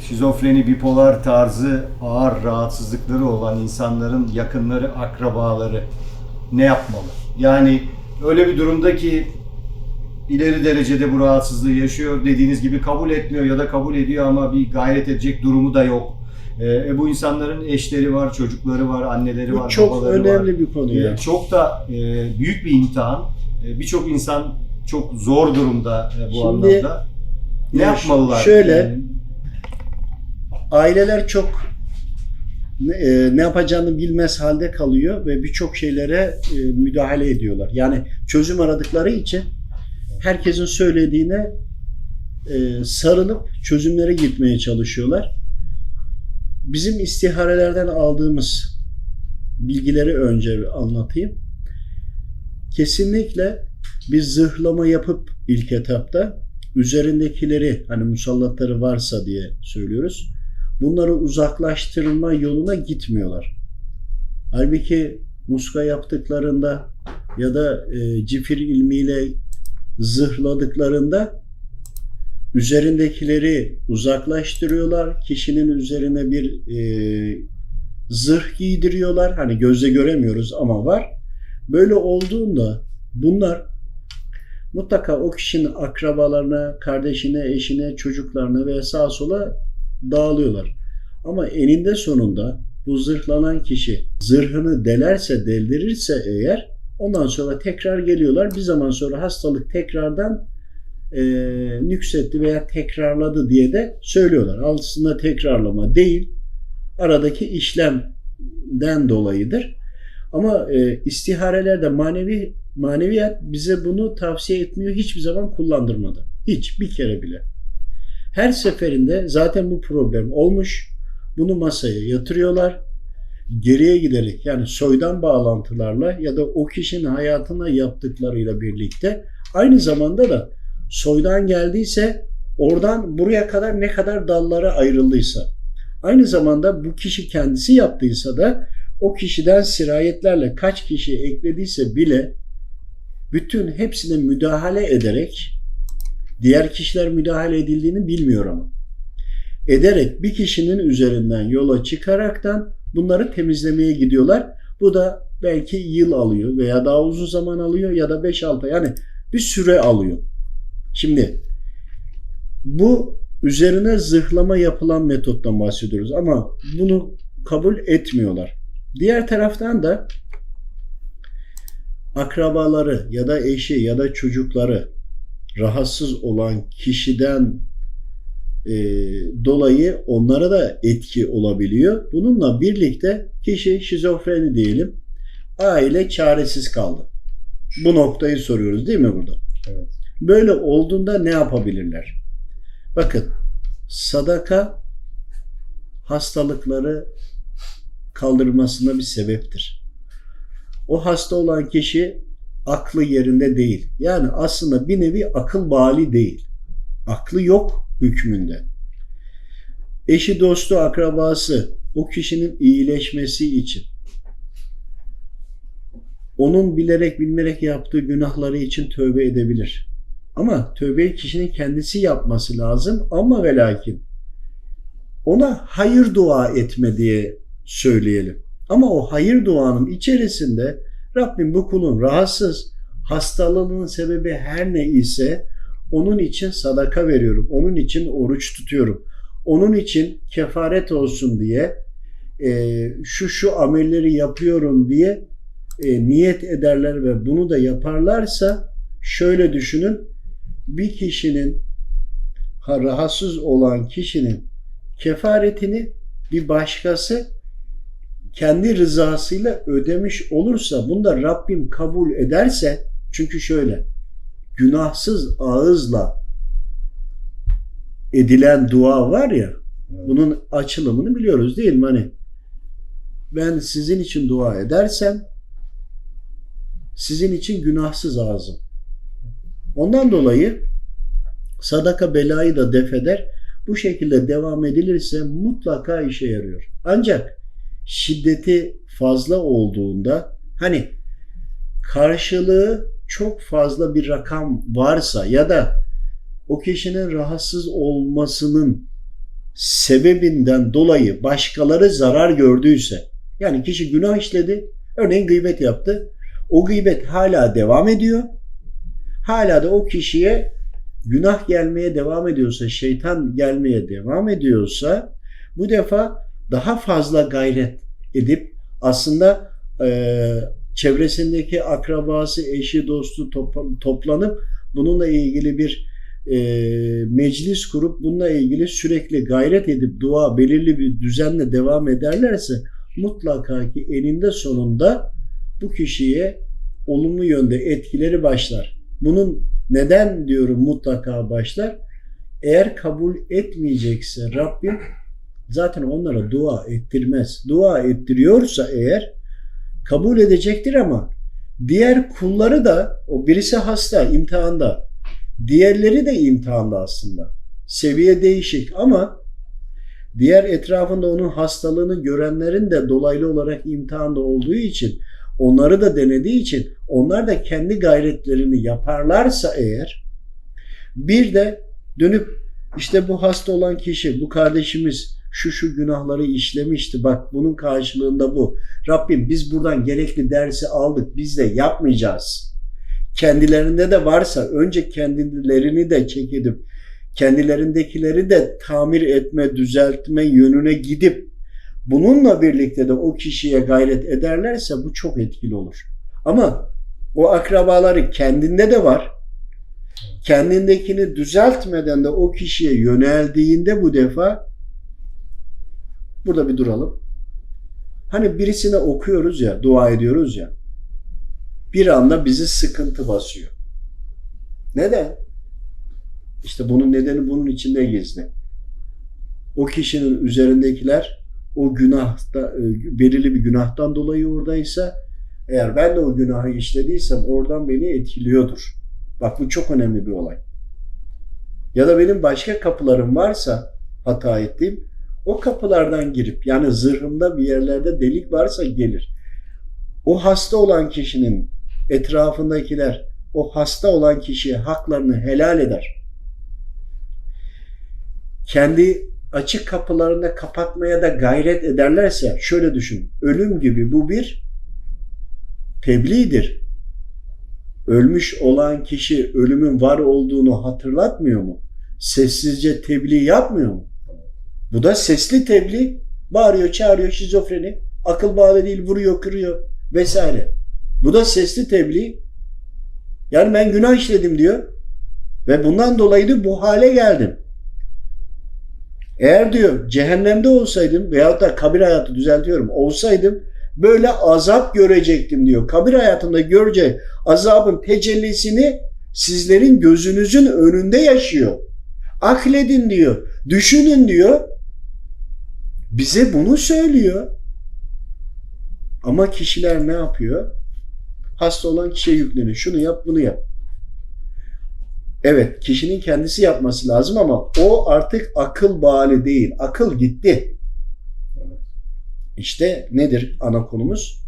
Şizofreni, bipolar tarzı ağır rahatsızlıkları olan insanların yakınları, akrabaları ne yapmalı? Yani öyle bir durumda ki ileri derecede bu rahatsızlığı yaşıyor dediğiniz gibi kabul etmiyor ya da kabul ediyor ama bir gayret edecek durumu da yok. Ee, e, bu insanların eşleri var, çocukları var, anneleri Bu var, çok babaları önemli var. bir konu ya. Çok da e, büyük bir imtihan. Ee, Birçok insan çok zor durumda e, bu Şimdi, anlamda. Ne ya yapmalılar? şöyle, Yani, Aileler çok ne, e, ne yapacağını bilmez halde kalıyor ve birçok şeylere e, müdahale ediyorlar. Yani çözüm aradıkları için herkesin söylediğine sarılıp çözümlere gitmeye çalışıyorlar. Bizim istiharelerden aldığımız bilgileri önce anlatayım. Kesinlikle bir zırhlama yapıp ilk etapta üzerindekileri hani musallatları varsa diye söylüyoruz. Bunları uzaklaştırma yoluna gitmiyorlar. Halbuki muska yaptıklarında ya da e, cifir ilmiyle zırhladıklarında üzerindekileri uzaklaştırıyorlar. Kişinin üzerine bir e, zırh giydiriyorlar. Hani gözle göremiyoruz ama var. Böyle olduğunda bunlar mutlaka o kişinin akrabalarına, kardeşine, eşine, çocuklarına veya sağa sola dağılıyorlar. Ama eninde sonunda bu zırhlanan kişi zırhını delerse, deldirirse eğer ondan sonra tekrar geliyorlar. Bir zaman sonra hastalık tekrardan e, nüksetti veya tekrarladı diye de söylüyorlar. Aslında tekrarlama değil, aradaki işlemden dolayıdır. Ama e, istiharelerde manevi maneviyat bize bunu tavsiye etmiyor. Hiçbir zaman kullandırmadı. Hiç bir kere bile. Her seferinde zaten bu problem olmuş. Bunu masaya yatırıyorlar. Geriye giderek yani soydan bağlantılarla ya da o kişinin hayatına yaptıklarıyla birlikte aynı zamanda da soydan geldiyse oradan buraya kadar ne kadar dallara ayrıldıysa aynı zamanda bu kişi kendisi yaptıysa da o kişiden sirayetlerle kaç kişi eklediyse bile bütün hepsine müdahale ederek diğer kişiler müdahale edildiğini bilmiyor ama ederek bir kişinin üzerinden yola çıkaraktan bunları temizlemeye gidiyorlar. Bu da belki yıl alıyor veya daha uzun zaman alıyor ya da 5-6 yani bir süre alıyor. Şimdi bu üzerine zırhlama yapılan metottan bahsediyoruz ama bunu kabul etmiyorlar. Diğer taraftan da akrabaları ya da eşi ya da çocukları rahatsız olan kişiden e, dolayı onlara da etki olabiliyor. Bununla birlikte kişi şizofreni diyelim. Aile çaresiz kaldı. Bu noktayı soruyoruz değil mi burada? Evet. Böyle olduğunda ne yapabilirler? Bakın sadaka hastalıkları kaldırmasına bir sebeptir. O hasta olan kişi aklı yerinde değil. Yani aslında bir nevi akıl bali değil. Aklı yok hükmünde. Eşi, dostu, akrabası o kişinin iyileşmesi için onun bilerek bilmerek yaptığı günahları için tövbe edebilir. Ama tövbeyi kişinin kendisi yapması lazım ama ve lakin ona hayır dua etme diye söyleyelim. Ama o hayır duanın içerisinde Rabbim bu kulun rahatsız, hastalığının sebebi her ne ise onun için sadaka veriyorum. Onun için oruç tutuyorum. Onun için kefaret olsun diye e, şu şu amelleri yapıyorum diye e, niyet ederler ve bunu da yaparlarsa şöyle düşünün bir kişinin ha, rahatsız olan kişinin kefaretini bir başkası kendi rızasıyla ödemiş olursa bunu da Rabbim kabul ederse çünkü şöyle günahsız ağızla edilen dua var ya bunun açılımını biliyoruz değil mi? Hani ben sizin için dua edersem sizin için günahsız ağzım. Ondan dolayı sadaka belayı da def eder. Bu şekilde devam edilirse mutlaka işe yarıyor. Ancak şiddeti fazla olduğunda hani karşılığı çok fazla bir rakam varsa ya da o kişinin rahatsız olmasının sebebinden dolayı başkaları zarar gördüyse, yani kişi günah işledi, örneğin gıybet yaptı, o gıybet hala devam ediyor, hala da o kişiye günah gelmeye devam ediyorsa, şeytan gelmeye devam ediyorsa, bu defa daha fazla gayret edip aslında eee, çevresindeki akrabası, eşi, dostu topla- toplanıp bununla ilgili bir eee, meclis kurup bununla ilgili sürekli gayret edip dua belirli bir düzenle devam ederlerse mutlaka ki eninde sonunda bu kişiye olumlu yönde etkileri başlar. Bunun neden diyorum mutlaka başlar? Eğer kabul etmeyecekse Rabbim zaten onlara dua ettirmez. Dua ettiriyorsa eğer kabul edecektir ama diğer kulları da o birisi hasta imtihanda diğerleri de imtihanda aslında. Seviye değişik ama diğer etrafında onun hastalığını görenlerin de dolaylı olarak imtihanda olduğu için onları da denediği için onlar da kendi gayretlerini yaparlarsa eğer bir de dönüp işte bu hasta olan kişi, bu kardeşimiz şu şu günahları işlemişti. Bak bunun karşılığında bu. Rabbim biz buradan gerekli dersi aldık. Biz de yapmayacağız. Kendilerinde de varsa önce kendilerini de çek kendilerindekileri de tamir etme, düzeltme yönüne gidip bununla birlikte de o kişiye gayret ederlerse bu çok etkili olur. Ama o akrabaları kendinde de var. Kendindekini düzeltmeden de o kişiye yöneldiğinde bu defa burada bir duralım. Hani birisine okuyoruz ya, dua ediyoruz ya. Bir anda bizi sıkıntı basıyor. Neden? İşte bunun nedeni bunun içinde gizli. O kişinin üzerindekiler o günahta e, belirli bir günahtan dolayı oradaysa eğer ben de o günahı işlediysem oradan beni etkiliyordur. Bak bu çok önemli bir olay. Ya da benim başka kapılarım varsa hata ettiğim o kapılardan girip yani zırhımda bir yerlerde delik varsa gelir. O hasta olan kişinin etrafındakiler o hasta olan kişiye haklarını helal eder. Kendi açık kapılarını kapatmaya da gayret ederlerse şöyle düşün. Ölüm gibi bu bir tebliğdir. Ölmüş olan kişi ölümün var olduğunu hatırlatmıyor mu? Sessizce tebliğ yapmıyor mu? Bu da sesli tebliğ. Bağırıyor, çağırıyor, şizofreni. Akıl bağlı değil, vuruyor, kırıyor vesaire. Bu da sesli tebliğ. Yani ben günah işledim diyor. Ve bundan dolayı da bu hale geldim. Eğer diyor cehennemde olsaydım veyahut da kabir hayatı düzeltiyorum olsaydım böyle azap görecektim diyor. Kabir hayatında göreceği azabın tecellisini sizlerin gözünüzün önünde yaşıyor. Akledin diyor. Düşünün diyor. Bize bunu söylüyor. Ama kişiler ne yapıyor? Hasta olan kişiye yükleniyor. Şunu yap, bunu yap. Evet, kişinin kendisi yapması lazım ama o artık akıl bali değil. Akıl gitti. İşte nedir ana konumuz?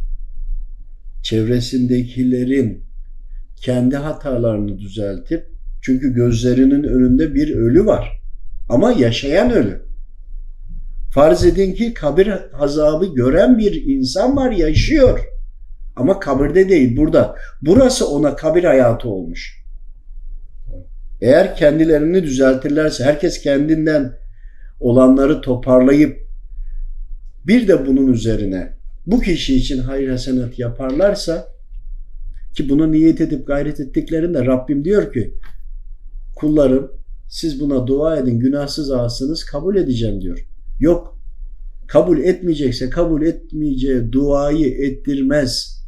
Çevresindekilerin kendi hatalarını düzeltip çünkü gözlerinin önünde bir ölü var. Ama yaşayan ölü. Farz edin ki kabir azabı gören bir insan var, yaşıyor. Ama kabirde değil, burada. Burası ona kabir hayatı olmuş. Eğer kendilerini düzeltirlerse, herkes kendinden olanları toparlayıp bir de bunun üzerine bu kişi için hayır hasenat yaparlarsa ki bunu niyet edip gayret ettiklerinde Rabbim diyor ki kullarım siz buna dua edin günahsız ağasınız kabul edeceğim diyor. Yok kabul etmeyecekse kabul etmeyeceği duayı ettirmez.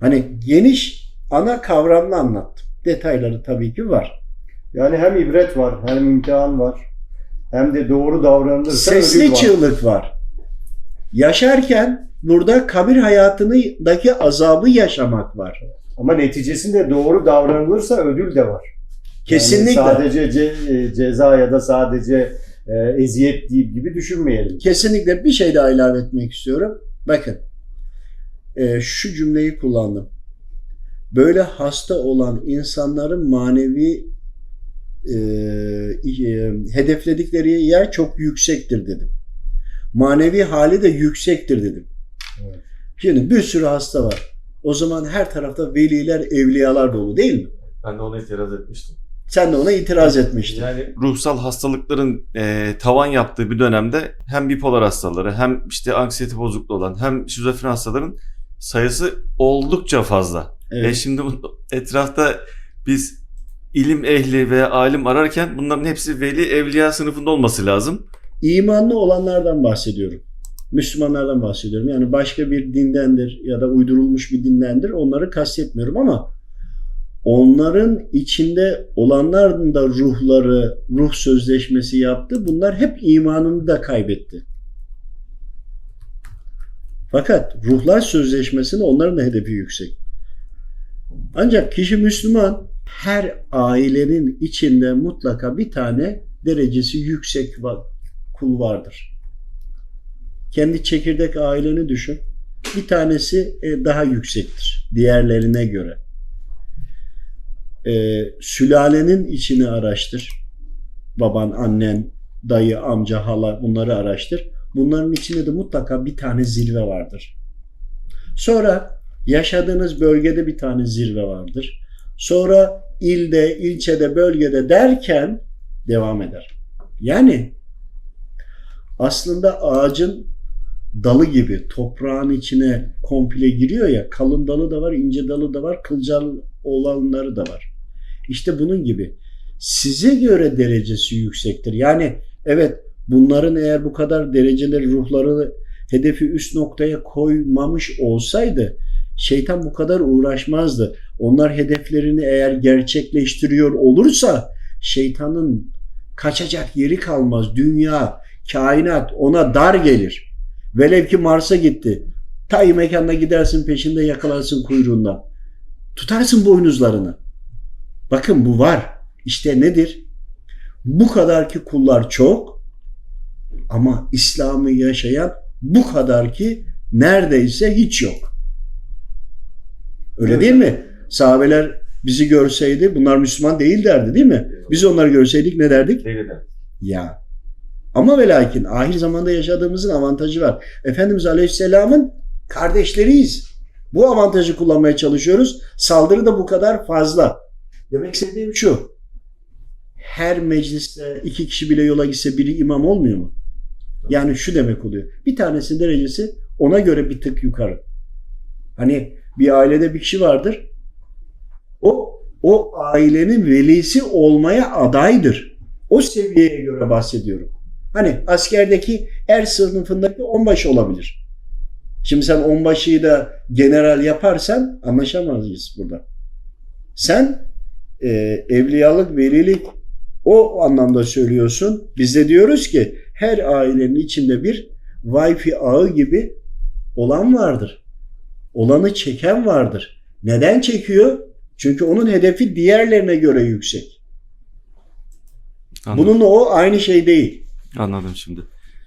Hani geniş ana kavramla anlattım. Detayları tabii ki var. Yani hem ibret var, hem imtihan var, hem de doğru davranılırsa Sesli var. çığlık var. Yaşarken burada kabir hayatındaki azabı yaşamak var. Ama neticesinde doğru davranılırsa ödül de var. Kesinlikle. Yani sadece ce- e, ceza ya da sadece e, eziyet deyip gibi düşünmeyelim. Kesinlikle bir şey daha ilave etmek istiyorum. Bakın e, şu cümleyi kullandım. böyle hasta olan insanların manevi e, e, hedefledikleri yer çok yüksektir dedim. Manevi hali de yüksektir dedim. Evet. Şimdi bir sürü hasta var. O zaman her tarafta veliler, evliyalar dolu değil mi? Ben de ona itiraz etmiştim. Sen de ona itiraz etmiştin. Yani ruhsal hastalıkların e, tavan yaptığı bir dönemde hem bipolar hastaları hem işte anksiyete bozukluğu olan hem şizofren hastaların sayısı oldukça fazla. E Evet. şimdi bu etrafta biz ilim ehli veya alim ararken bunların hepsi veli evliya sınıfında olması lazım. İmanlı olanlardan bahsediyorum. Müslümanlardan bahsediyorum. Yani başka bir dindendir ya da uydurulmuş bir dindendir. Onları kastetmiyorum ama onların içinde olanların da ruhları, ruh sözleşmesi yaptı. Bunlar hep imanını da kaybetti. Fakat ruhlar sözleşmesinde onların da hedefi yüksek. Ancak kişi Müslüman her ailenin içinde mutlaka bir tane derecesi yüksek kul vardır. Kendi çekirdek aileni düşün. Bir tanesi e, daha yüksektir diğerlerine göre. E, sülalenin içini araştır. Baban, annen, dayı, amca, hala bunları araştır. Bunların içinde de mutlaka bir tane zirve vardır. Sonra yaşadığınız bölgede bir tane zirve vardır. Sonra ilde, ilçede, bölgede derken devam eder. Yani aslında ağacın dalı gibi toprağın içine komple giriyor ya kalın dalı da var, ince dalı da var, kılcal olanları da var. İşte bunun gibi size göre derecesi yüksektir. Yani evet bunların eğer bu kadar dereceleri ruhları hedefi üst noktaya koymamış olsaydı şeytan bu kadar uğraşmazdı. Onlar hedeflerini eğer gerçekleştiriyor olursa şeytanın kaçacak yeri kalmaz. Dünya, kainat ona dar gelir. Velev ki Mars'a gitti. Tay mekanına gidersin peşinde yakalarsın kuyruğundan. Tutarsın boynuzlarını. Bakın bu var. İşte nedir? Bu kadar ki kullar çok ama İslam'ı yaşayan bu kadar ki neredeyse hiç yok. Öyle Evet. değil mi? Sahabeler bizi görseydi bunlar Müslüman değil derdi değil mi? Biz onları görseydik ne derdik? Değil. Ya. Ama ve lakin ahir zamanda yaşadığımızın avantajı var. Efendimiz Aleyhisselam'ın kardeşleriyiz. Bu avantajı kullanmaya çalışıyoruz. Saldırı da bu kadar fazla. Demek istediğim şu. Her mecliste iki kişi bile yola gitse biri imam olmuyor mu? Yani şu demek oluyor. Bir tanesi derecesi ona göre bir tık yukarı. Hani bir ailede bir kişi vardır. O o ailenin velisi olmaya adaydır. O seviyeye göre bahsediyorum. Hani askerdeki er sınıfındaki onbaşı olabilir. Şimdi sen onbaşıyı da general yaparsan anlaşamayız burada. Sen e, evliyalık, velilik o anlamda söylüyorsun. Biz de diyoruz ki her ailenin içinde bir Wi-Fi ağı gibi olan vardır. Olanı çeken vardır. Neden çekiyor? Çünkü onun hedefi diğerlerine göre yüksek. Anladım. Bununla o aynı şey değil. Anladım şimdi.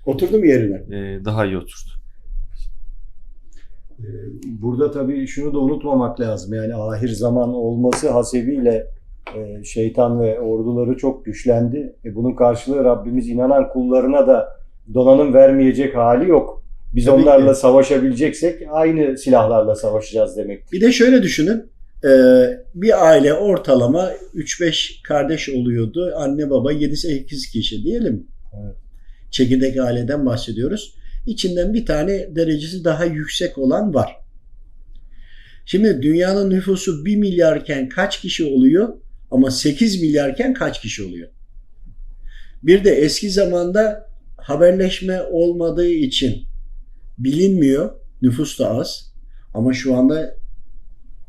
Oturdum yerine. E, daha iyi oturdu. Ee, Burada tabii şunu da unutmamak lazım. Yani ahir zaman olması hasebiyle şeytan ve orduları çok güçlendi. E, bunun karşılığı Rabbimiz inanan kullarına da donanım vermeyecek hali yok. Biz Tabii onlarla ki. savaşabileceksek aynı silahlarla savaşacağız demek. Bir de şöyle düşünün. Ee, bir aile ortalama 3-5 kardeş oluyordu. Anne baba 7-8 kişi diyelim. Evet. Çekirdek aileden bahsediyoruz. İçinden bir tane derecesi daha yüksek olan var. Şimdi dünyanın nüfusu 1 milyarken kaç kişi oluyor? Ama 8 milyarken kaç kişi oluyor? Bir de eski zamanda haberleşme olmadığı için bilinmiyor. Nüfus da az. Ama şu anda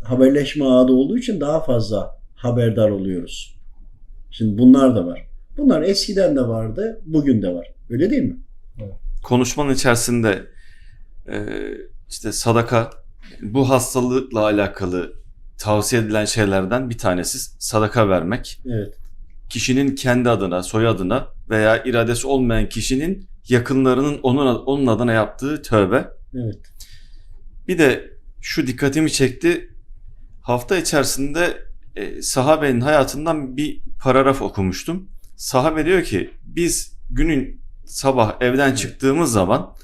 haberleşme ağı olduğu için daha fazla haberdar oluyoruz. Şimdi bunlar da var. Bunlar eskiden de vardı, bugün de var. Öyle değil mi? konuşmanın içerisinde e, işte sadaka bu hastalıkla alakalı tavsiye edilen şeylerden bir tanesi sadaka vermek. Evet. Kişinin kendi adına, soyadına veya iradesi olmayan kişinin yakınlarının onun onun adına yaptığı tövbe. Evet. Bir de şu dikkatimi çekti. Hafta içerisinde e, sahabenin hayatından bir paragraf okumuştum. Sahabe diyor ki biz günün sabah evden çıktığımız zaman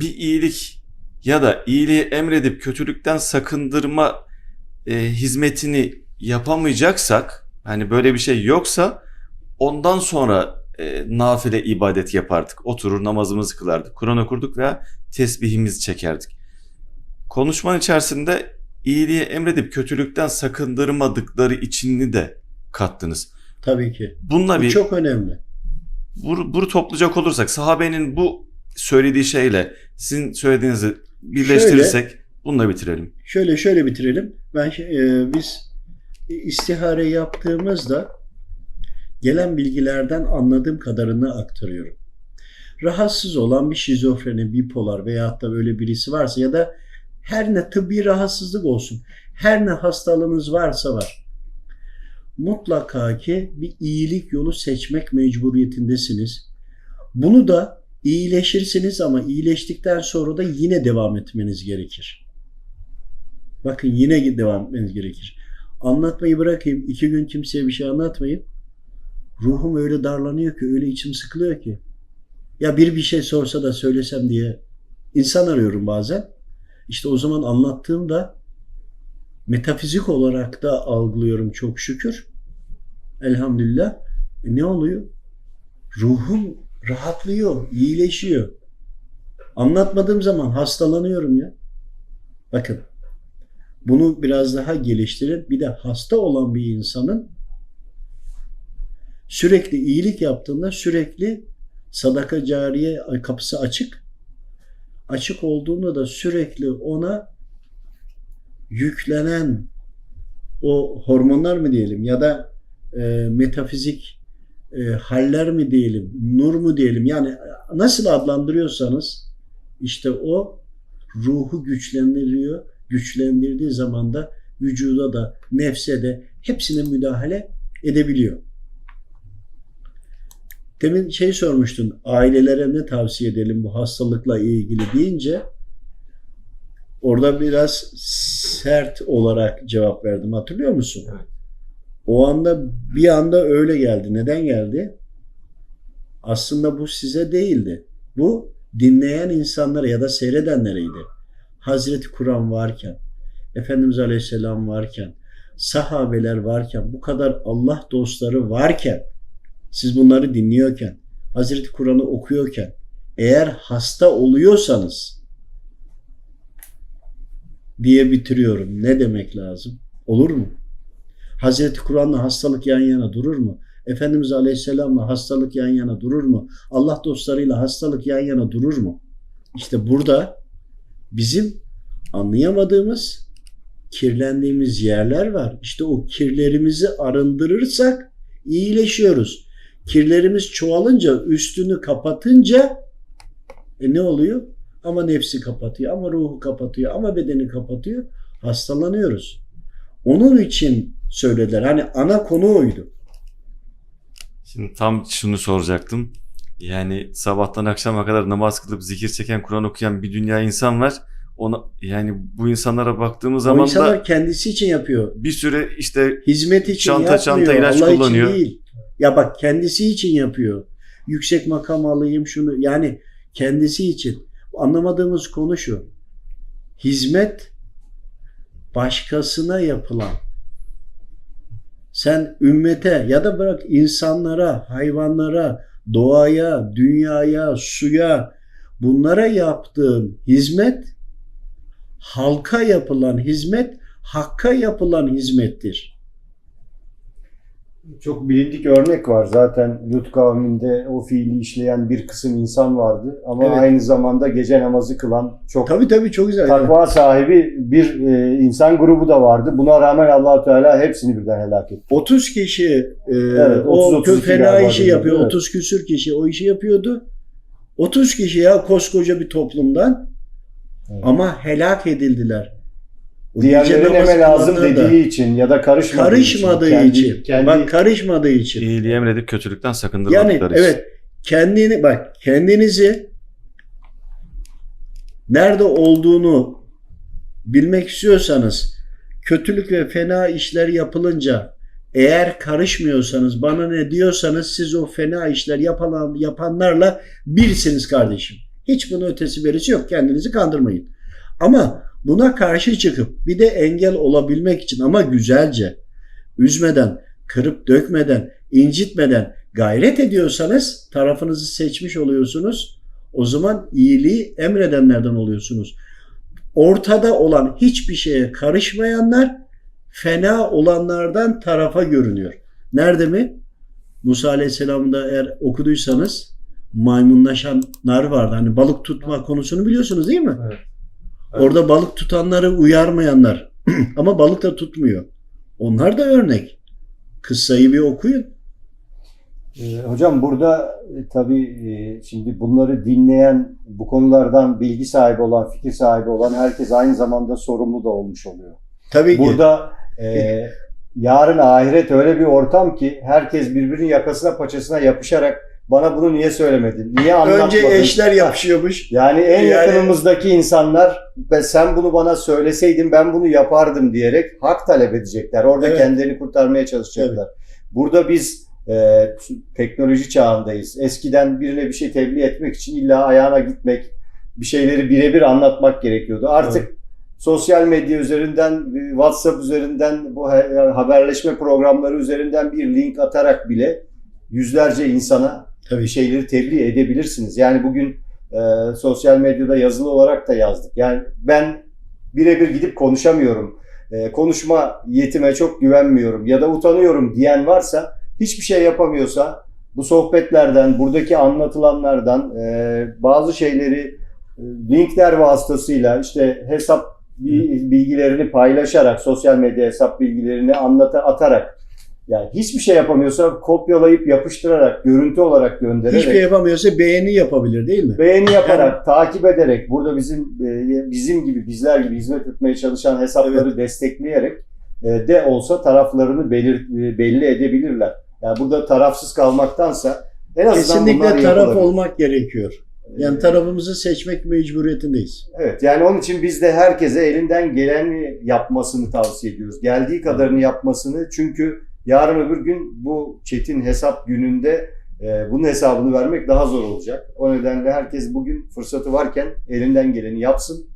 bir iyilik ya da iyiliği emredip kötülükten sakındırma e, hizmetini yapamayacaksak hani böyle bir şey yoksa ondan sonra e, nafile ibadet yapardık. Oturur namazımızı kılardık. Kur'an okurduk veya tesbihimizi çekerdik. Konuşmanın içerisinde iyiliği emredip kötülükten sakındırmadıkları içini de kattınız. Tabii ki. Bununla Bu bir çok önemli. bunu, bunu toplayacak olursak sahabenin bu söylediği şeyle sizin söylediğinizi birleştirirsek bununla bitirelim. Şöyle şöyle bitirelim. Ben e, biz istihare yaptığımızda gelen bilgilerden anladığım kadarını aktarıyorum. Rahatsız olan bir şizofreni, bipolar veyahut da böyle birisi varsa ya da her ne tıbbi rahatsızlık olsun, her ne hastalığınız varsa var. Mutlaka ki bir iyilik yolu seçmek mecburiyetindesiniz. Bunu da iyileşirsiniz ama iyileştikten sonra da yine devam etmeniz gerekir. Bakın yine devam etmeniz gerekir. Anlatmayı bırakayım. iki gün kimseye bir şey anlatmayayım. Ruhum öyle darlanıyor ki, öyle içim sıkılıyor ki. Ya bir bir şey sorsa da söylesem diye insan arıyorum bazen. İşte o zaman anlattığımda metafizik olarak da algılıyorum çok şükür. Elhamdülillah. E ne oluyor? Ruhum rahatlıyor, iyileşiyor. Anlatmadığım zaman hastalanıyorum ya. Bakın bunu biraz daha geliştirin. Bir de hasta olan bir insanın sürekli iyilik yaptığında sürekli sadaka cariye kapısı açık. Açık olduğunda da sürekli ona yüklenen o hormonlar mı diyelim ya da e, metafizik e, haller mi diyelim, nur mu diyelim yani nasıl adlandırıyorsanız işte o ruhu güçlendiriyor. Güçlendirdiği zaman da vücuda da nefse de hepsine müdahale edebiliyor. Demin şey sormuştun, ailelere ne tavsiye edelim bu hastalıkla ilgili deyince orada biraz sert olarak cevap verdim. Hatırlıyor musun? Evet. O anda bir anda öyle geldi. Neden geldi? Aslında bu size değildi. Bu dinleyen insanlara ya da seyredenlereydi. Hazreti Kur'an varken, Efendimiz Aleyhisselam varken, sahabeler varken, bu kadar Allah dostları varken, siz bunları dinliyorken, Hazreti Kur'an'ı okuyorken, eğer hasta oluyorsanız diye bitiriyorum. Ne demek lazım? Olur mu? Hazreti Kur'an'la hastalık yan yana durur mu? Efendimiz Aleyhisselam'la hastalık yan yana durur mu? Allah dostlarıyla hastalık yan yana durur mu? İşte burada bizim anlayamadığımız, kirlendiğimiz yerler var. İşte o kirlerimizi arındırırsak iyileşiyoruz. Kirlerimiz çoğalınca, üstünü kapatınca e ne oluyor? Ama nefsi kapatıyor, ama ruhu kapatıyor, ama bedeni kapatıyor. Hastalanıyoruz. Onun için söylediler. Hani ana konu oydu. Şimdi tam şunu soracaktım. Yani sabahtan akşama kadar namaz kılıp zikir çeken, Kur'an okuyan bir dünya insan var. Ona yani bu insanlara baktığımız O zaman insanlar da kendisi için yapıyor. bir süre işte Hizmet için Çanta, yapmıyor. çanta, ilaç Allah kullanıyor. için değil. Ya bak kendisi için yapıyor. Yüksek makam alayım şunu. Yani kendisi için. Anlamadığımız konu şu. Hizmet başkasına yapılan. Sen ümmete ya da bırak insanlara, hayvanlara, doğaya, dünyaya, suya bunlara yaptığın hizmet halka yapılan hizmet hakka yapılan hizmettir. Çok bilindik örnek var zaten Lut kavminde o fiili işleyen bir kısım insan vardı ama Evet. aynı zamanda gece namazı kılan çok Tabii tabii çok güzel. takva sahibi bir e, insan grubu da vardı. Buna rağmen allah Teala hepsini birden helak etti. 30 kişi e, Evet, o 30-32 fena işi yapıyor. evet. 30 küsür kişi o işi yapıyordu. 30 kişi ya koskoca bir toplumdan Evet. ama helak edildiler. Diğerlerine neme lazım dediği için ya da karışmadığı, karışmadığı için. için. Kendi, kendi Bak karışmadığı için. iyiliği emredip kötülükten Yani sakındırmadıkları için. evet kendini bak kendinizi nerede olduğunu bilmek istiyorsanız kötülük ve fena işler yapılınca eğer karışmıyorsanız, bana ne diyorsanız siz o fena işler yapan, yapanlarla birsiniz kardeşim. Hiç bunun ötesi berisi yok. Kendinizi kandırmayın. Ama buna karşı çıkıp bir de engel olabilmek için ama güzelce, üzmeden, kırıp dökmeden, incitmeden gayret ediyorsanız tarafınızı seçmiş oluyorsunuz. O zaman iyiliği emredenlerden oluyorsunuz. Ortada olan hiçbir şeye karışmayanlar fena olanlardan tarafa görünüyor. Nerede mi? Musa Aleyhisselam'ı da eğer okuduysanız maymunlaşanlar vardı. Hani balık tutma konusunu biliyorsunuz değil mi? Evet. Orada balık tutanları uyarmayanlar ama balık da tutmuyor. Onlar da örnek. Kıssayı bir okuyun. Ee, hocam burada e, tabii e, şimdi bunları dinleyen, bu konulardan bilgi sahibi olan, fikir sahibi olan herkes aynı zamanda sorumlu da olmuş oluyor. Tabii ki. Burada e, yarın ahiret öyle bir ortam ki herkes birbirinin yakasına paçasına yapışarak bana bunu niye söylemedin, niye anlatmadın? Önce eşler yapışıyormuş. Yani en Yani- yakınımızdaki insanlar "Be- sen bunu bana söyleseydin ben bunu yapardım diyerek hak talep edecekler. Orada Evet. kendilerini kurtarmaya çalışacaklar. Burada biz e, teknoloji çağındayız. Eskiden birine bir şey tebliğ etmek için illa ayağına gitmek, bir şeyleri birebir anlatmak gerekiyordu. Artık sosyal medya üzerinden, e, WhatsApp üzerinden, bu yani haberleşme programları üzerinden bir link atarak bile yüzlerce insana Tabii. şeyleri tebliğ edebilirsiniz. Yani bugün e, sosyal medyada yazılı olarak da yazdık. Yani ben birebir gidip konuşamıyorum. E, konuşma yetime çok güvenmiyorum ya da utanıyorum diyen varsa hiçbir şey yapamıyorsa bu sohbetlerden, buradaki anlatılanlardan e, bazı şeyleri e, linkler vasıtasıyla işte hesap bi- bilgilerini paylaşarak, sosyal medya hesap bilgilerini anlata atarak yani hiçbir şey yapamıyorsa kopyalayıp yapıştırarak, görüntü olarak göndererek Hiçbir şey yapamıyorsa beğeni yapabilir değil mi? beğeni yaparak, takip ederek, burada bizim e, bizim gibi, bizler gibi hizmet etmeye çalışan hesapları destekleyerek e, de olsa taraflarını belir, e, belli edebilirler. Yani burada tarafsız kalmaktansa en azından Kesinlikle taraf olmak gerekiyor. Yani tarafımızı seçmek mecburiyetindeyiz. Evet yani onun için biz de herkese elinden geleni yapmasını tavsiye ediyoruz. Geldiği kadarını yapmasını çünkü yarın öbür gün bu çetin hesap gününde e, bunun hesabını vermek daha zor olacak. O nedenle herkes bugün fırsatı varken elinden geleni yapsın.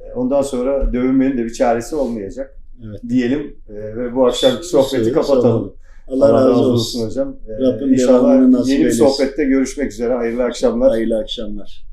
E, ondan sonra dövünmenin de bir çaresi olmayacak Evet. diyelim E, ve bu akşamki sohbeti Sağ kapatalım. olun. Allah, razı olsun. hocam. E, Rabbim inşallah nasip yeni bir sohbette görüşmek üzere. Hayırlı akşamlar. Hayırlı akşamlar.